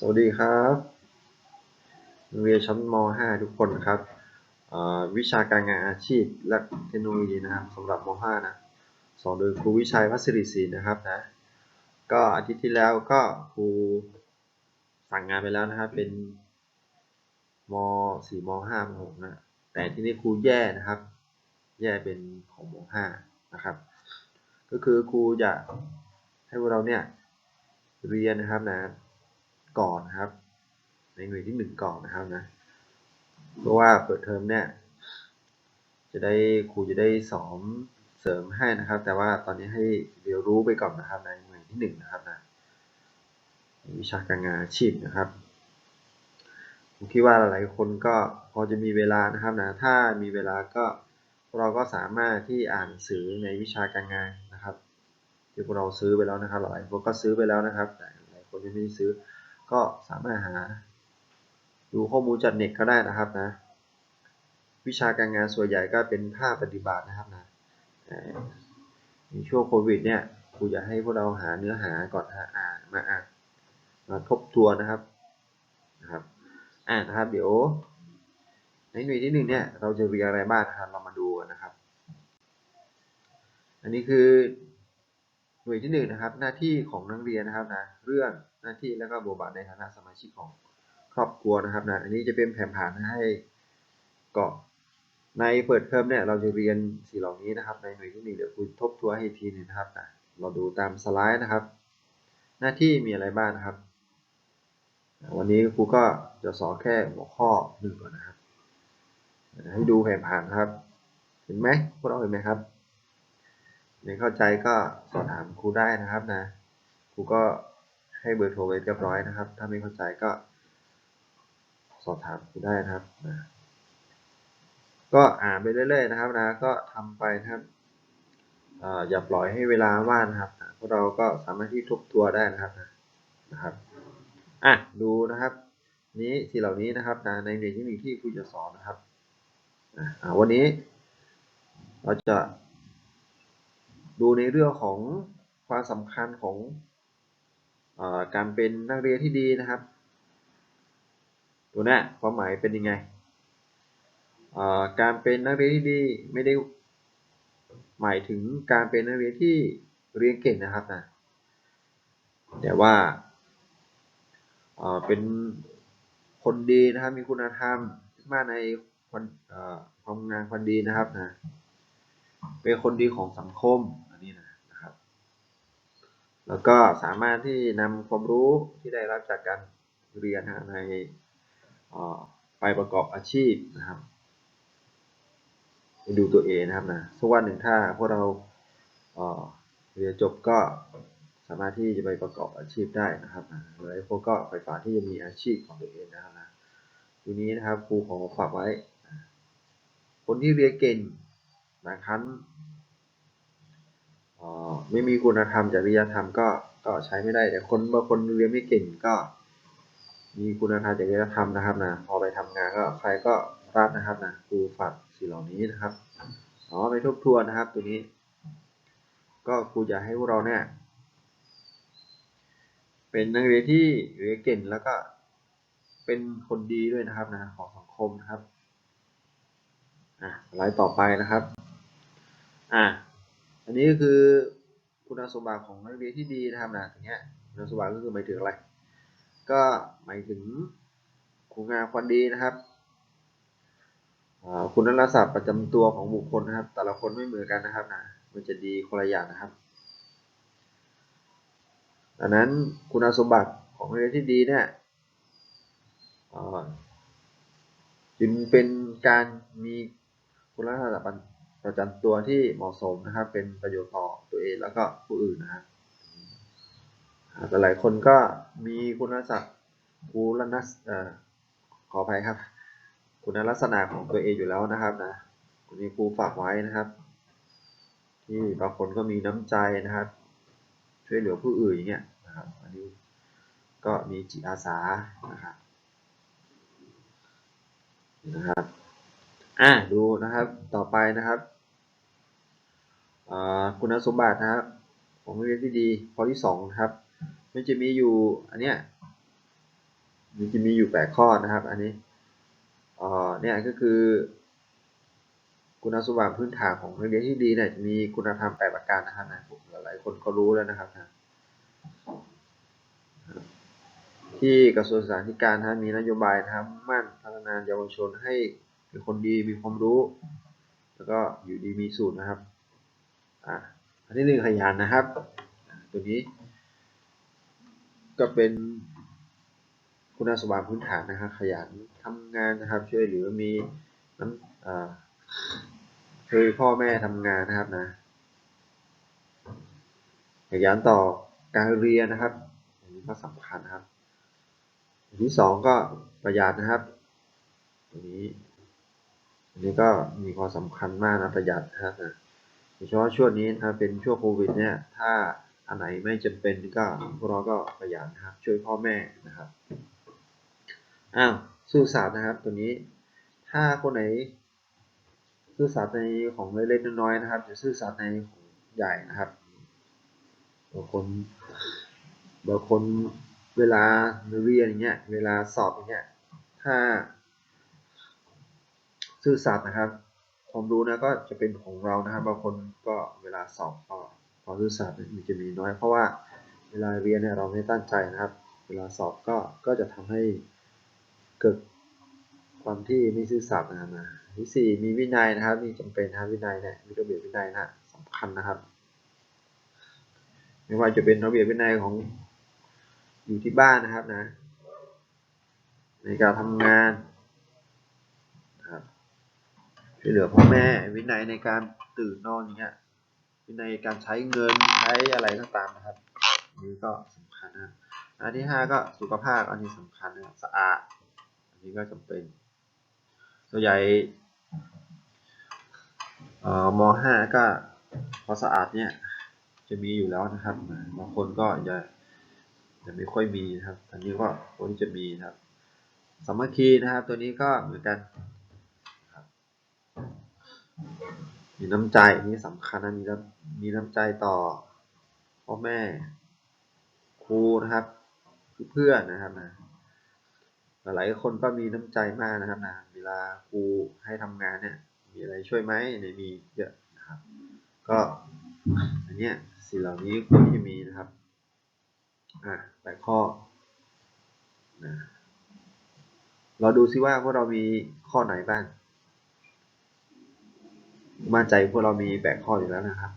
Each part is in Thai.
สวัสดีครับเรียนชั้นม .5 ทุกคนนะครับ วิชาการงานอาชีพและเทคโนโลยีนะครับสำหรับม .5 นะสอนโดยครูวิชัยวัชริศรีนะครับนะ ก็อาทิตย์ที่แล้วก็ครูสั่งงานไปแล้วนะครับเป็นม .4 ม .5 ม .6 นะแต่ที่นี้ครูแย่นะครับ แย่เป็นของม .5 นะครับ ก็คือครูจะให้พวกเราเนี่ยเรียนนะครับนะ ก่อนนะครับ ในหน่วยที่หนึ่งก่อนนะครับนะ เพราะว่าเปิดเทอมเนี่ย จะได้ครูจะได้สอนเสริมให้นะครับ แต่ว่าตอนนี้ให้เรียนรู้ไปก่อนนะครับ ในหน่วยที่หนึ่งนะครับนะวิชาการงานอาชีพนะครับผมคิดว่าหลายๆคนก็พอจะมีเวลานะครับนะ ถ้ามีเวลาก็เราก็สามารถที่อ่านสือในวิชาการงานนะครับที่พวกเราซื้อไปแล้วนะครับ หลายคนก็ซื้อไปแล้วนะครับ แต่หลายคนยังไม่ได้ซื้อ ก็สามารถหา ดูข้อมูลจากเน็ตก็ได้นะครับนะ วิชาการงานส่วนใหญ่ก็เป็นภาคปฏิบัตินะครับนะในช่วงโควิดเนี่ยครูอยากให้พวกเราหาเนื้อหาก่อนหาอ่านมาอ่านมาทบทวนนะครับนะครับ อ่านนะครับ เดี๋ยว ในหน่วยที่หนึ่งเนี่ย เราจะเรียนอะไรบ้างครับเรามาดูกันนะครับ อันนี้คือหน่วยที่หนึ่งนะครับ หน้าที่ของนักเรียนนะครับนะ เรื่อง หน้าที่แล้วก็บทบาทในฐานะสมาชิกของครอบครัวนะครับนะอันนี้จะเป็นแผนผังให้ก็ในเปิดเทอมเนี่ยเราจะเรียนสิ่งเหล่านี้นะครับ ในหน่วยที่หนึ่งเดี๋ยวคุณทบทวนให้ทีนึงนะครับนะเราดูตามสไลด์นะครับ หน้าที่มีอะไรบ้างนะครับ วันนี้ครูก็จะสอนแค่หัวข้อหนึ่งก่อนนะครับ ให้ดูแผนผังครับ เห็นไหมพวกเราเห็นไหมครับไม่เข้าใจก็สอบถามครูได้นะครับนะครูก็ ให้เบอร์โทรไว้เรียบร้อยนะครับ ถ้าไม่เข้าใจก็สอบถามครูได้นะครับนะก็อ่านไปเรื่อยๆนะครับนะก็ทำไปนะครับออย่าปล่อยให้เวลาว่างนะครับพวกเราก็สามารถที่ทบทัวได้นะครับนะนะครับอะดูนะครับ นี้สิ่งเหล่านี้นะครับนะในเรียนที่หนึ่งที่ครูจะสอนนะครับวันนี้เราจะดูในเรื่องของความสำคัญของ การเป็นนักเรียนที่ดีนะครับ ตัวนี้ความหมายเป็นยังไง การเป็นนักเรียนที่ดีไม่ได้หมายถึงการเป็นนักเรียนที่เรียนเก่งนะครับนะแต่ว่าเป็นคนดีนะครับมีคุณธรรมมาในความเอ่อความงานความดีนะครับนะเป็นคนดีของสังคม แล้วก็สามารถที่นำความรู้ที่ได้รับจากการเรียนนะในไปประกอบอาชีพนะครับไปดูตัวเองนะครับนะสักวันหนึ่งถ้าพวกเราเรียนจบก็สามารถที่จะไปประกอบอาชีพได้นะครับนะหลายคนก็ใฝ่ฝันที่จะมีอาชีพของตัวเองนะครับนะทีนี้นะครับครูขอฝากไว้ คนที่เรียนเก่งบางครั้ง ไม่มีคุณธรรมจริยธรรมก็ก็ใช้ไม่ได้ แต่คนบางคนเรียนไม่เก่งก็ มีคุณธรรมจริยธรรมนะครับนะพอไปทำงานก็ใครก็รับนะครับนะครูฝากสิ่งเหล่านี้นะครับอ๋อไปทบทวนนะครับตัวนี้ ก็ครูอยากให้พวกเราเนี่ยเป็นนักเรียนที่เรียนเก่งแล้วก็เป็นคนดีด้วยนะครับนะของสังคมนะครับอะไลด์ต่อไปนะครับอะ นี้คือคุณสมบัติของนักเรียนที่ดีนะครับนะอย่างเงี้ยคุณสมบัติก็คือหมายถึงอะไร ก็หมายถึงคุณงามความดีนะครับคุณลักษณะประจำตัวของบุคคลนะครับ แต่ละคนไม่เหมือนกันนะครับนะมันจะดีคนละอย่างนะครับดังนั้นคุณสมบัติของนักเรียนที่ดีเนี่ยจึงเป็นการมีคุณลักษณะ ประจำตัวที่เหมาะสมนะครับ เป็นประโยชน์ต่อตัวเองแล้วก็ผู้อื่นนะครับแต่หลายคนก็มีคุณลักษณะคุณลักษณะขออภัยครับ คุณลักษณะของตัวเองอยู่แล้วนะครับนะวันนี้ครูฝากไว้นะครับ ที่บางคนก็มีน้ำใจนะครับ ช่วยเหลือผู้อื่นอย่างเงี้ยนะครับ อันนี้ก็มีจิตอาสานะครับนะครับ อ่าดูนะครับต่อไปนะครับคุณสมบัตินะครับ ของนักเรียนที่ดีข้อที่สองครับ มันจะมีอยู่อันเนี้ยมันจะมีอยู่แปดข้อนะครับ อันนี้เอ่อเนี่ยก็คือ คุณสมบัติพื้นฐานของนักเรียนที่ดีเนี่ยจะมีคุณธรรมแปดประการนะครับนะผมหลายคนก็รู้แล้วนะครับนะที่กระทรวงศึกษาธิการนะมีนโยบายนะครับ มั่นพัฒนาเยาวชนให้ เป็นคนดีมีความรู้ แล้วก็อยู่ดีมีสูตรนะครับอะอันที่หนึ่งขยันนะครับ ตัวนี้ ก็เป็นคุณสมบัติพื้นฐานนะครับ ขยันทำงานนะครับ ช่วยเหลือมีน้ำอ่าช่วยพ่อแม่ทำงานนะครับนะขยันต่อการเรียนนะครับอันนี้ก็สำคัญนะครับอันที่สองก็ประหยัดนะครับ ตัวนี้ อันนี้ก็มีความสำคัญมากนะประหยัดนะครับนะโดยเฉพาะช่วงนี้นะเป็นช่วงโควิดเนี่ยถ้าอันไหนไม่จำเป็นก็พวกเราก็ประหยัดนะครับช่วยพ่อแม่นะครับอ้าวซื่อสัตย์นะครับตัวนี้ถ้าคนไหนซื่อสัตย์ในของเล็กๆน้อยๆนะครับจะซื่อสัตย์ในของใหญ่นะครับบางคนบางคนเวลาเรียนอย่างเงี้ยเวลาสอบอย่างเงี้ยถ้า ซื่อสัตย์นะครับความรู้นะก็จะเป็นของเรานะครับบางคนก็เวลาสอบก็ความซื่อสัตย์มันจะมีน้อย เพราะว่าเวลาเรียนเนี่ยเราไม่ตั้งใจนะครับ เวลาสอบก็ก็จะทำให้เกิดความที่ไม่ซื่อสัตย์นะครับนะที่สี่มีวินัยนะครับมีจำเป็นนะครับวินัยเนี่ยมีระเบียบวินัยนะสำคัญนะครับไม่ว่าจะเป็นระเบียบวินัยของอยู่ที่บ้านนะครับนะ ในการทำงาน ช่วยเหลือพ่อแม่ วินัยในการตื่นนอนอย่างเงี้ยวินัยการใช้เงินใช้อะไรก็ตามนะครับอันนี้ก็สำคัญนะอันที่ห้าก็สุขภาพอันนี้สำคัญนะครับสะอาดอันนี้ก็จำเป็น ส่วนใหญ่เอ่อมห้าก็พอสะอาดเนี่ยจะมีอยู่แล้วนะครับบางคนก็จะจะไม่ค่อยมีนะครับ อันนี้ก็ควรที่จะมีนะครับสามัคคีนะครับ ตัวนี้ก็เหมือนกัน มีน้ำใจนนี้สำคัญนะมีน้ำมีน้ำใจต่อพ่อแม่ ครูนะครับเพื่อนนะครับนะหลายคนก็มีน้ำใจมากนะครับนะเวลาครูให้ทำงานเนี่ย มีอะไรช่วยไหมเนี่ยมีเยอะนะครับ ก็อันเนี้ยสิ่งเหล่านี้ควรที่จะมีนะครับอะแปดข้อนะเราดูซิว่าพวกเรามีข้อไหนบ้าง มั่นใจพวกเรามีแปดข้ออยู่แล้วนะครับ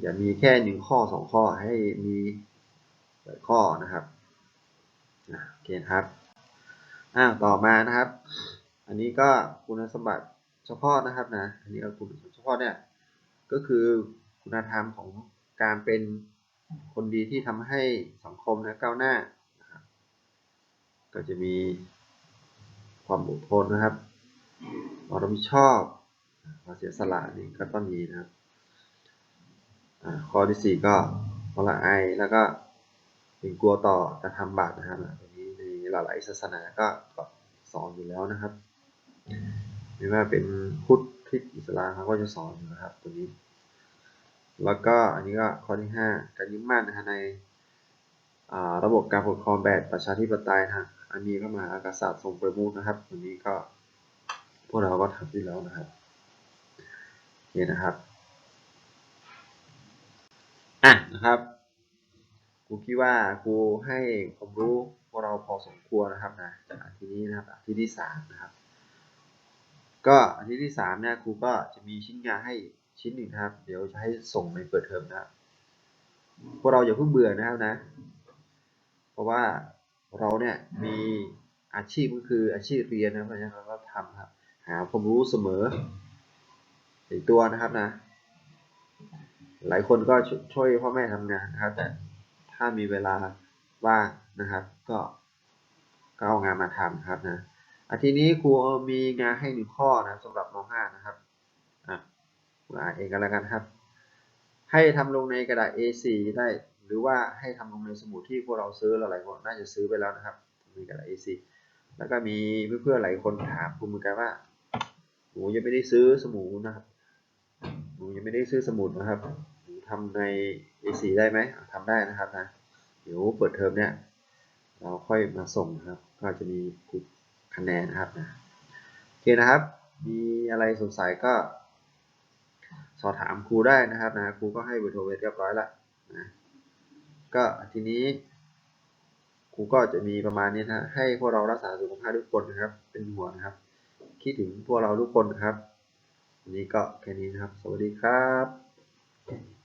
อย่ามีแค่หนึ่งข้อสองข้อให้มีแปดข้อนะครับโอเคครับอ้าวต่อมานะครับ อันนี้ก็คุณสมบัติเฉพาะนะครับนะ อันนี้ก็คุณสมบัติเฉพาะเนี่ยก็คือคุณธรรมของการเป็นคนดีที่ทำให้สังคมนะก้าวหน้านะครับก็จะมีความอดทนนะครับ ความรับผิดชอบความเสียสละนี่ก็ต้องมีนะครับข้อที่สี่ก็ความละอายแล้วก็เป็นกลัวต่อการทำบาปนะครับอันนี้ในหลายๆศาสนาก็สอนอยู่แล้วนะครับไม่ว่าเป็นพุทธคริสต์อิสลามเขาก็จะสอนอยู่นะครับตัวนี้ แล้วก็อันนี้ก็ข้อที่ห้าการยึดมั่นนะฮะในระบบการปกครองแบบประชาธิปไตยนะฮะอันนี้ก็มาอากษัตร์ทรงประมุขนะครับตัวนี้ก็ พวกเราก็ทำอยู่แล้วนะครับโอเคนะครับอะนะครับครูคิดว่าครูให้ความรู้พวกเราพอสมควรนะครับนะจากอาทิตย์นี้นะครับอาทิตย์ที่สามนะครับ ก็อาทิตย์ที่สามเนี่ยครูก็จะมีชิ้นงานให้ชิ้นหนึ่งนะครับ เดี๋ยวจะให้ส่งในเปิดเทอมนะครับพวกเราอย่าเพิ่งเบื่อนะครับนะ เพราะว่าเราเนี่ยมีอาชีพก็คืออาชีพเรียนนะเพราะฉะนั้นเราก็ทำครับ หาความรู้เสมอในตัวนะครับนะ หลายคนก็ช่วยพ่อแม่ทำงานนะครับ แต่ถ้ามีเวลาว่างนะครับ ก็ก็เอางานมาทำครับนะอาทีนี้ครูมีงานให้หนึ่งข้อนะสำหรับม .5 นะครับอะครูอ่านเองกันแล้วกันครับ ให้ทำลงในกระดาษ A4 ได้หรือว่าให้ทำลงในสมุดที่พวกเราซื้อหลายคนน่าจะซื้อไปแล้วนะครับมีกระดาษ A4 แล้วก็มีเพื่อนๆหลายคนถามครูเหมือนกันว่า นูยังไม่ได้ซื้อสมุดนะครับ หนูยังไม่ได้ซื้อสมุดนะครับ หนูทำใน A4 ได้ไหมอะทำได้นะครับนะ เดี๋ยวเปิดเทอมเนี่ยเราค่อยมาส่งนะครับ ก็จะมีกลุ่มคะแนนนะครับนะโอเคนะครับ มีอะไรสงสัยก็สอบถามครูได้นะครับนะครูก็ให้เบอร์โทรไว้เรียบร้อยล้วนะก็ทีนี้ครูก็จะมีประมาณนี้นะให้พวกเรารักษาสุขภาพทุกคนนะครับ เป็นห่วงนะครับ คิดถึงพวกเราทุกคนครับ วันนี้ก็แค่นี้นะครับ สวัสดีครับ